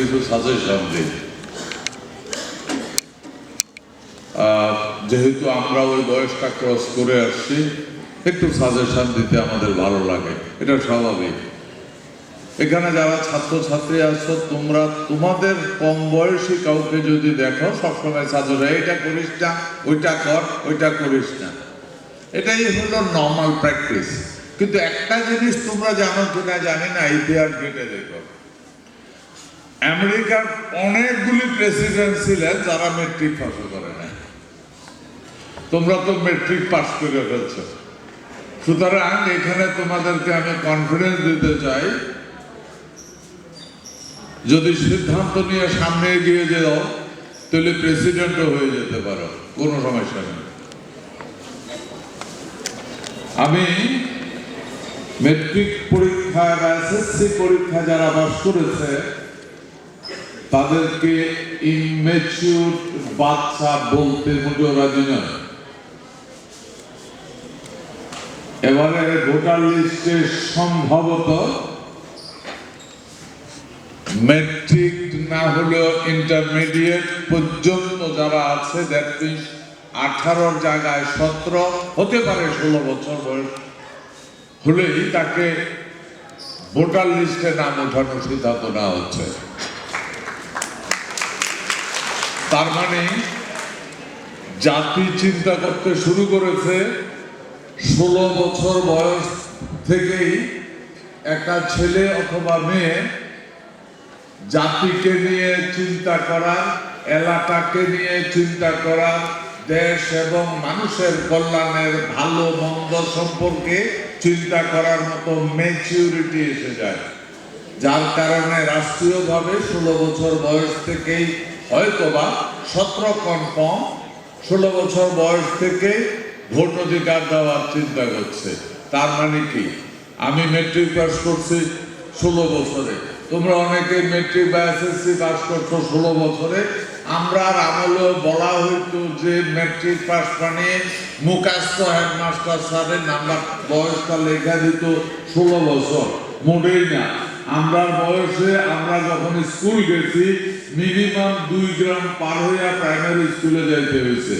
কিছু সাজেশন দিই যেহেতু আমরা ওই বয়সটা ক্রস করে আসছি, একটু সাজেশন দিতে আমাদের ভালো লাগে। এটা স্বাভাবিক। এখানে যারা ছাত্রছাত্রী আছো, তোমরা তোমাদের কম বয়সী কাউকে যদি দেখো, সবসময় সাজেশন এইটা করিস না, ওইটা কর, ওইটা করিস না। এটাই হলো নর্মাল প্র্যাকটিস কিন্তু একটা জিনিস তোমরা জানো কিনা জানি না ইতিহাস ঘেটে দেখো আমেরিকার অনেকগুলি প্রেসিডেন্ট ছিলেন যারা মেট্রিক পাস করে না তোমরা তো মেট্রিক পাস করে ফেলছো। সুতরাং এখানে তোমাদেরকে আমি কনফিডেন্স দিতে চাই, যদি সিদ্ধান্ত নিয়ে সামনে এগিয়ে যাও, তাহলে প্রেসিডেন্টও হয়ে যেতে পারো, কোনো সমস্যা নেই। আমি মেট্রিক পরীক্ষা বা এসএসসি পরীক্ষা যারা পাস করেছে তাদেরকে ইমেচিউর বাচ্চা বলতে মোটেও রাজি নয়। এবারে ভোটার লিস্টে সম্ভবত মেট্রিক না হলেও ইন্টারমিডিয়েট পর্যন্ত যারা আছে দ্যাট আঠারোর জায়গায় সতেরো, হতে পারে ষোলো বছর বয়স হলেই তাকে ভোটার লিস্টে নাম ওঠানোর সিদ্ধান্ত নেওয়া হচ্ছে। তার মানে জাতি চিন্তা করতে শুরু করেছে ষোলো বছর বয়স থেকেই একটা ছেলে অথবা মেয়ে জাতিকে নিয়ে চিন্তা করা, এলাকাকে নিয়ে চিন্তা করা, দেশ এবং মানুষের কল্যাণের ভালো মন্দ সম্পর্কে চিন্তা করার মতো ম্যাচিউরিটি এসে যায়। যার কারণে রাষ্ট্রীয়ভাবে ষোলো বছর বয়স থেকেই হয়তোবা সতেরো কনফার্ম ষোলো বছর বয়স থেকে ভোট অধিকার দেওয়ার চিন্তা করছে। তার মানে কি? আমি মেট্রিক পাস করছি ষোলো বছরে। তোমরা অনেকে মেট্রিক বা এসএসসি পাস করছ ষোলো বছরে। আমরা আমলে বলা হইতো যে মেট্রিক পাস মানে মুখাস্ত হেডমাস্টার স্যারের নাম্বার, বয়সটা লেখা দিত ষোলো বছর। মোটেই না। আমরা বয়সে, আমরা যখন স্কুল গেছি, মিনিমাম দুই গ্রাম পার হইয়া প্রাইমারি স্কুলে যাইতে হয়েছে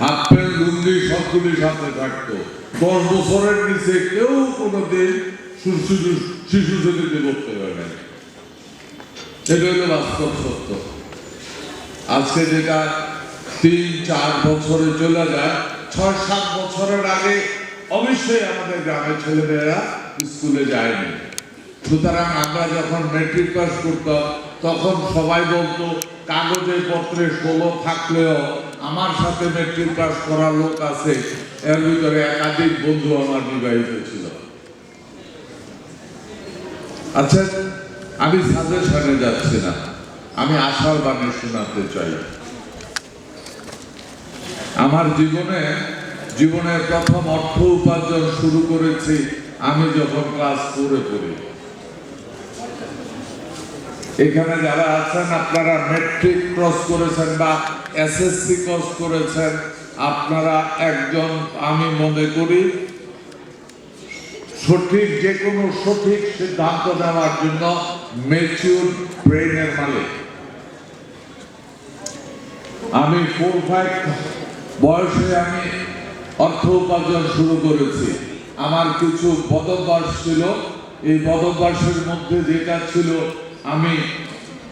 হাফ প্যান্ট, লুঙ্গি সবগুলি সাথে থাকতো। দশ বছরের নিচে কেউ কোনোদিন শিশু শ্রেণীতে করতে পারে এটা হলো বাস্তব সত্য। আজকে যেটা তিন, চার বছরে চলে যায়, ছয়, সাত বছরের আগে অবশ্যই আমাদের গ্রামের ছেলেমেয়েরা স্কুলে যায়নি। সুতরাং আমরা যখন মেট্রিক পাস করতাম, তখন সবাই বলতো কাগজে পত্রে ষোলো থাকলেও আমার সাথে মেট্রিক পাস করা লোক আছে। এর ভিতরে একাধিক বন্ধু আমার বিবাহিত ছিল। আচ্ছা আমি সাজেশনে যাচ্ছি না। আমি আশার বাণী শোনাতে চাই। আমার জীবনে, জীবনের প্রথম অর্থ উপার্জন শুরু করেছি আমি যখন ক্লাস ফোরে পড়ি, এখানে যারা আছেন, আপনারা মেট্রিক ক্রস করেছেন বা এসএসসি ক্রস করেছেন, আপনারা একজন, আমি মনে করি, সঠিক যে কোনো সঠিক সিদ্ধান্ত নেওয়ার জন্য মেচিউর ব্রেনের মালিক। আমি ফোর ফাইভ বয়সে আমি অর্থ উপার্জন শুরু করেছি। আমার কিছু পদভ্যাস ছিল। এই পদভ্যাসের মধ্যে যেটা ছিল, আমি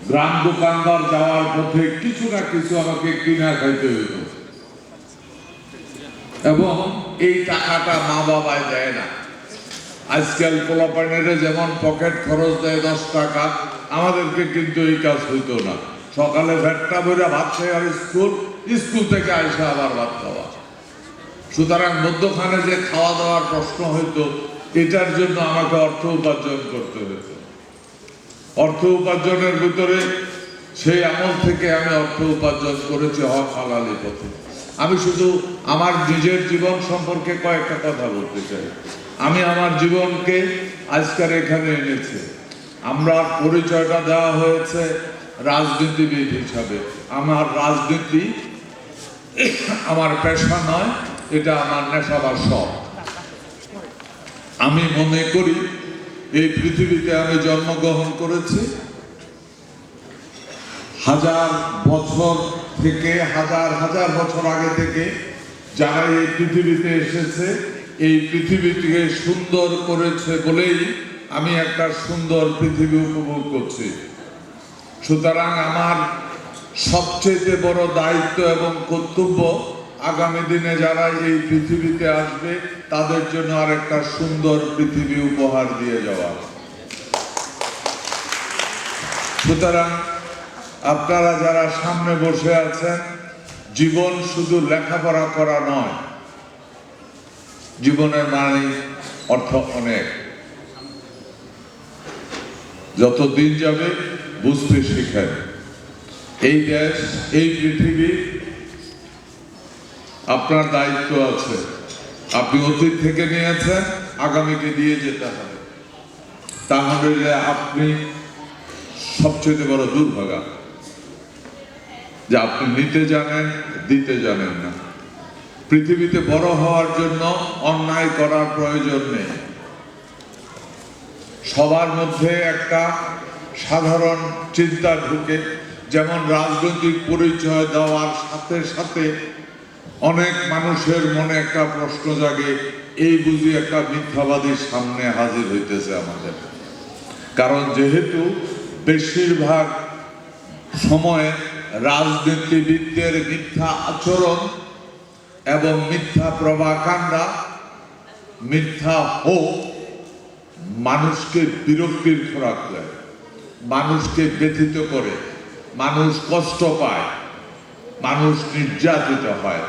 গ্রাম দোকানদার যাওয়ার পথে কিছু না কিছু আমাকে কিনা খাইতে হইত। এবং এই টাকাটা মা বাবায় দেয় না। আজকাল পোলাপানের যেমন পকেট খরচ দেয় দশ টাকা, আমাদেরকে কিন্তু এই কাজ হইতো না। সকালে ভ্যাটটা বইরা ভাত খেয়ে আর স্কুল স্কুল থেকে আইসা আবার ভাত খাওয়া। সুতরাং মধ্যখানে যে খাওয়া দাওয়ার প্রশ্ন হইতো, এটার জন্য আমাকে অর্থ উপার্জন করতে হতো অর্থ উপার্জনের ভিতরে সেই আমল থেকে আমি অর্থ উপার্জন করেছি হক হালালি পথে। আমি শুধু আমার নিজের জীবন সম্পর্কে কয়েকটা কথা বলতে চাই। আমি আমার জীবনকে আজকের এখানে এনেছি। আমরা পরিচয়টা দেওয়া হয়েছে রাজনীতিবিদ হিসাবে। আমার রাজনীতি আমার পেশা নয় এটা আমার নেশা বা শখ। আমি মনে করি, এই পৃথিবীতে আমি জন্মগ্রহণ করেছি। হাজার বছর থেকে, হাজার হাজার বছর আগে থেকে যারা এই পৃথিবীতে এসেছে, এই পৃথিবীটিকে সুন্দর করেছে বলেই আমি একটা সুন্দর পৃথিবী উপভোগ করছি। সুতরাং আমার সবচেয়ে বড় দায়িত্ব এবং কর্তব্য আগামী দিনে যারা এই পৃথিবীতে আসবে, তাদের জন্য আর একটা সুন্দর পৃথিবী উপহার দিয়ে যাওয়া। সুতরাং আপনারা যারা সামনে বসে আছেন, জীবন শুধু লেখাপড়া করা নয়, জীবনের মানে অর্থ অনেক। যত দিন যাবে, বুঝতে শিখেন। এই দেশ, এই পৃথিবী আপনার দায়িত্ব আছে। আপনি অতীত থেকে নিয়েছেন, আগামীকে দিয়ে যেতে হবে। তাহলে আপনি সবচেয়ে বড় দুর্ভাগা। যে আপনি নিতে জানেন, দিতে জানেন না। পৃথিবীতে বড় হওয়ার জন্য অন্যায় করার প্রয়োজন নেই। সবার মধ্যে একটা সাধারণ চিন্তা ঢুকে, যেমন রাজনৈতিক পরিচয় দেওয়ার সাথে সাথে অনেক মানুষের মনে একটা প্রশ্ন জাগে, এই বুঝি একটা মিথ্যাবাদীর সামনে হাজির হইতেছে আমাদের। কারণ যেহেতু বেশিরভাগ সময়ে রাজনীতিবিদদের মিথ্যা আচরণ এবং মিথ্যা প্রভাকাণ্ডা, মিথ্যা হোক, মানুষকে বিরক্তির খোরাক দেয়, মানুষকে ব্যথিত করে, মানুষ কষ্ট পায়, মানুষ নির্যাতিত হয়।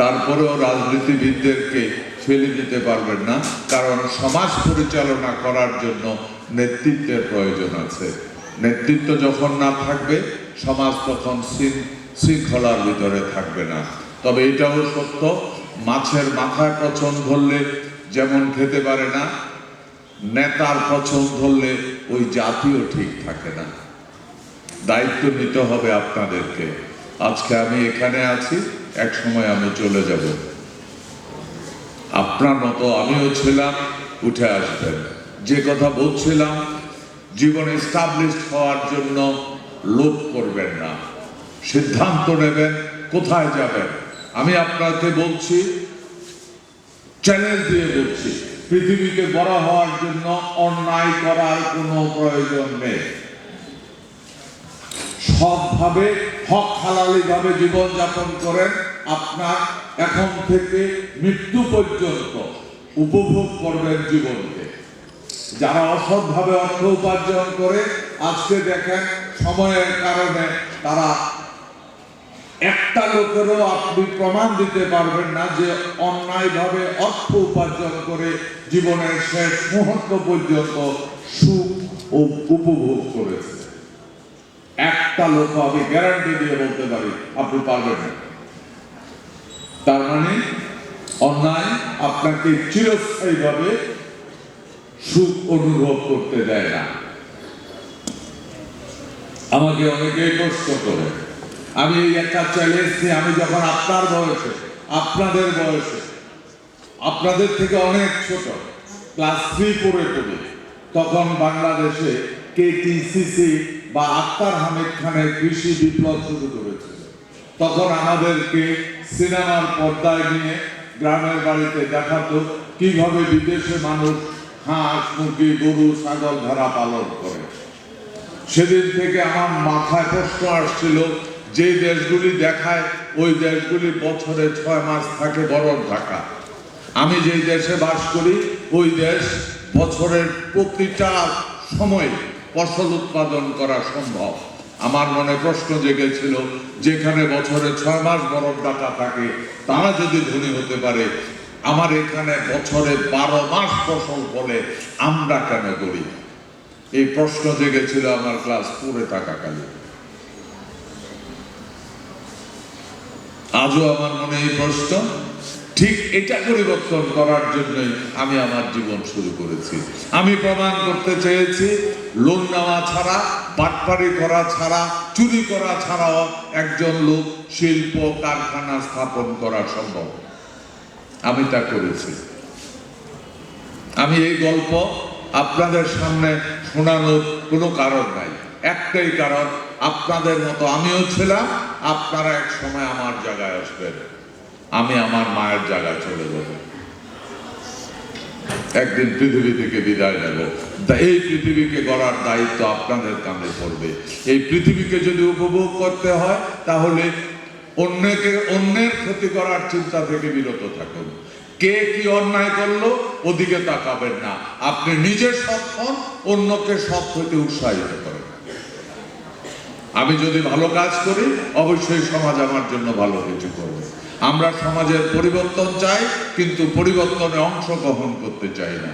তারপরেও রাজনীতিবিদদেরকে ফেলে দিতে পারবেন না, কারণ সমাজ পরিচালনা করার জন্য নেতৃত্বের প্রয়োজন আছে। নেতৃত্ব যখন না থাকবে, সমাজ তখন শৃঙ্খলার ভিতরে থাকবে না। তবে এটাও সত্য, মাছের মাথায় পছন্দ ধরলে যেমন খেতে পারে না, নেতার পছন্দ ধরলে ওই জাতিও ঠিক থাকে না। দায়িত্ব নিতে হবে আপনাদেরকে। আজকে আমি এখানে আছি। এক সময় আমি চলে যাব। আপনার মতো আমিও ছিলাম, উঠে আসবেন। যে কথা বলছিলাম, জীবনে স্টাবলিশ হওয়ার জন্য লোভ করবেন না। সিদ্ধান্ত নেবেন, কোথায় যাবেন? আমি আপনাকে বলছি চ্যালেঞ্জ দিয়ে বলছি পৃথিবীতে বড় হওয়ার জন্য অন্যায় করার কোনো প্রয়োজন নেই। সৎভাবে হক হালালি ভাবে জীবন করেন আপনার এখন থেকে মৃত্যু পর্যন্ত উপভোগ করবেন জীবনকে। যারা অসৎভাবে অর্থ উপার্জন করে, আজকে দেখেন সময়ের কারণে তারা একটা লোকেরও আপনি প্রমাণ দিতে পারবেন না যে অন্যায়ভাবে অর্থ উপার্জন করে জীবনের শেষ মুহূর্ত পর্যন্ত সুখ ও উপভোগ করেছে। একটা লোক আমি গ্যারান্টি দিয়ে বলতে পারি, আপনি পারবেন না। তার মানে অন্যায় আপনাকে চিরস্থায়ীভাবে সুখ অনুভব করতে দেয় না। আমাকে অনেকেই প্রশ্ন করে। আমি এই একটা চ্যালেঞ্জ নিয়ে, আমি যখন আপনার বয়সে, আপনাদের বয়সে, আপনাদের থেকে অনেক ছোট ক্লাস থ্রি পড়ি, তখন বাংলাদেশে কেটিসিসি বা আক্তার হামিদ খানের কৃষি বিপ্লব শুরু করেছিল তখন আমাদেরকে সিনেমার পর্দায় নিয়ে গ্রামের বাড়িতে দেখাতো কীভাবে বিদেশে মানুষ হাঁস, মুরগি, গরু, ছাগল ভেড়া পালন করে। সেদিন থেকে আমার মাথায় প্রশ্ন আসছিল, যে দেশগুলি দেখায়, ওই দেশগুলি বছরে ছয় মাস থাকে বরফ ঢাকা। আমি যেই দেশে বাস করি, ওই দেশ বছরের প্রতিটা সময় ফসল উৎপাদন করা সম্ভব। আমার মনে প্রশ্ন জেগেছিল, যেখানে বছরে ছয় মাস বরফ ঢাকা থাকে, তারা যদি ধনী হতে পারে, আমার এখানে বছরে বারো মাস ফসল ফলে আমরা কেন করি এই প্রশ্ন জেগেছিল আমার ক্লাস পড়ে থাকাকালীন। আজও আমার মনে এই প্রশ্ন। ঠিক এটা পরিবর্তন করার জন্যই আমি আমার জীবন শুরু করেছি। আমি প্রমাণ করতে চেয়েছি, লোন নেওয়া ছাড়া বাটপারি করা ছাড়া, চুরি করা ছাড়াও একজন লোক শিল্প কারখানা স্থাপন করা সম্ভব। আমি তা করেছি। আমি এই গল্প আপনাদের সামনে শোনানোর কোনো কারণ নাই। একটাই কারণ, আপনাদের মতো আমিও ছিলাম, আপনারা এক সময় আমার জায়গায় আসবেন। আমি আমার মায়ের জায়গায় চলে যাব। একদিন পৃথিবী থেকে বিদায় নেব। এই পৃথিবীকে গড়ার দায়িত্ব আপনাদের কাঁধে পড়বে। এই পৃথিবীকে যদি উপভোগ করতে হয়, তাহলে অন্যকে, অন্যের ক্ষতি করার চিন্তা থেকে বিরত থাকুন। কে কি অন্যায় করল, ওদিকে তাকাবেন না। আপনি নিজে সৎ হন, অন্যকে সৎ হইতে উৎসাহিত করেন। আমি যদি ভালো কাজ করি, অবশ্যই সমাজ আমার জন্য ভালো কিছু করবে। আমরা সমাজের পরিবর্তন চাই, কিন্তু পরিবর্তনে অংশগ্রহণ করতে চাই না।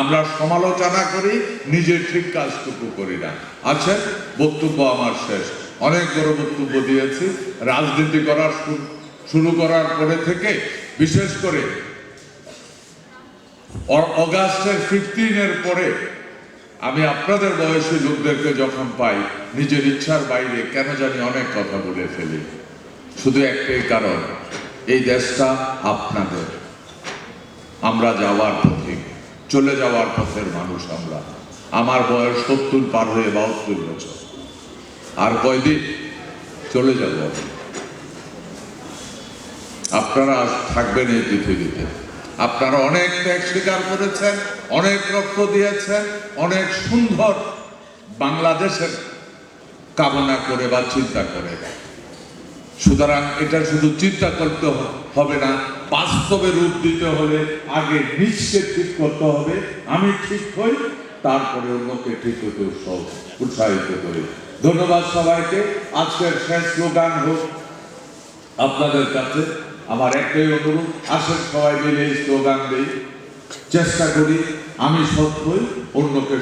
আমরা সমালোচনা করি, নিজের ঠিক কাজটুকু করি না। আচ্ছা বক্তব্য আমার শেষ। অনেক বড় বক্তব্য দিয়েছি। রাজনীতি করার শুরু করার পরে থেকে, বিশেষ করে অগাস্টের ফিফটিনের পরে, আমি আপনাদের বয়সী লোকদেরকে যখন পাই, নিজের ইচ্ছার বাইরে কেন জানি অনেক কথা বলে ফেলি। শুধু একটাই কারণ, এই দেশটা আপনাদের। আমরা যাওয়ার পথে, চলে যাওয়ার পথের মানুষ আমরা। আমার বয়স সত্তর, পার হয়ে বাহাত্তর বছর। আর কয়দিন? চলে যাব আপনারা থাকবেন এই পৃথিবীতে। আপনারা অনেক ত্যাগ স্বীকার করেছেন, অনেক রক্ত দিয়েছেন, অনেক সুন্দর বাংলাদেশের কামনা করে বা চিন্তা করে। সুতরাং এটা শুধু চিন্তা করতে হবে না, বাস্তবে রূপ দিতে হলে আগে নিজকে ঠিক করতে হবে। আমি ঠিক হই, তারপরে অন্যকে ঠিক হতে উৎসাহ উৎসাহিত করি। ধন্যবাদ সবাইকে। আজকের শেষ স্লোগান হোক আপনাদের কাছে। আমার একটাই অনুরোধ, আসেন সবাই মিলে স্লোগান দিই। চেষ্টা করি, আমি হই, অন্যকে